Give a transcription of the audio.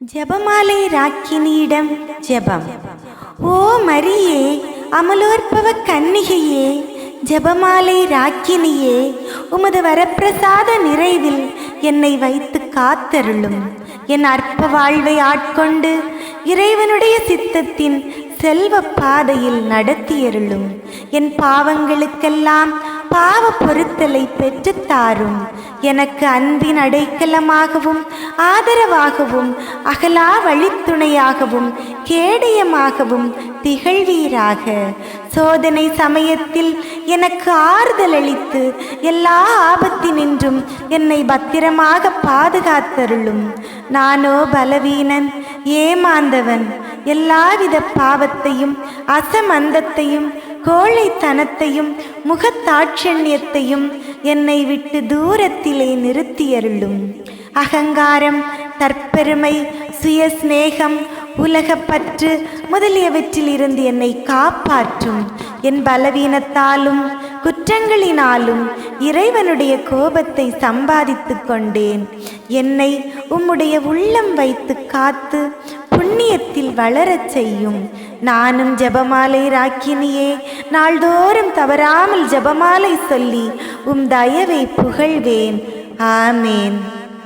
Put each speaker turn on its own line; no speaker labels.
ஜெபமாலை ராக்கினியிடம் ஜெபம் ஓ மரியே அமலோற்பவ கன்னிகையே ஜெபமாலை ராக்கினியே உமது வரப்பிரசாத நிறைவில் என்னை வைத்து காத்தருளும் என் அற்ப வாழ்வை ஆட்கொண்டு இறைவனுடைய சித்தத்தின் செல்வ பாதையில் நடத்தியருளும் என் பாவங்களுக்கெல்லாம் பாவ பொருத்தலை பெற்றுத்தாரும். எனக்கு அன்பின் அடைக்கலமாகவும் ஆதரவாகவும் அகலா வழித்துணையாகவும் கேடயமாகவும் திகழ்வீராக. சோதனை சமயத்தில் எனக்கு ஆறுதல் அளித்து எல்லா ஆபத்தினின்றும் என்னை பத்திரமாக பாதுகாத்தருளும். நானோ பலவீனன் ஏமாந்தவன் எல்லாவித பாவத்தையும் அசமந்தத்தையும் கோழைத்தனத்தையும் முகத்தாட்சண்யத்தையும் என்னை விட்டு தூரத்திலே நிறுத்தியருளும். அகங்காரம் தற்பெருமை சுயஸ்நேகம் உலகப்பற்று முதலியவற்றிலிருந்து என்னை காப்பாற்றும். என் பலவீனத்தாலும் குற்றங்களினாலும் இறைவனுடைய கோபத்தை சம்பாதித்து கொண்டேன். என்னை உம்முடைய உள்ளம் வைத்து காத்து புண்ணியத்தில் வளரச் செய்யும். நானும் ஜபமாலை ராக்கினியே நாள்தோறும் தவறாமல் ஜபமாலை சொல்லி உம் தயவை புகழ்வேன். ஆமேன்.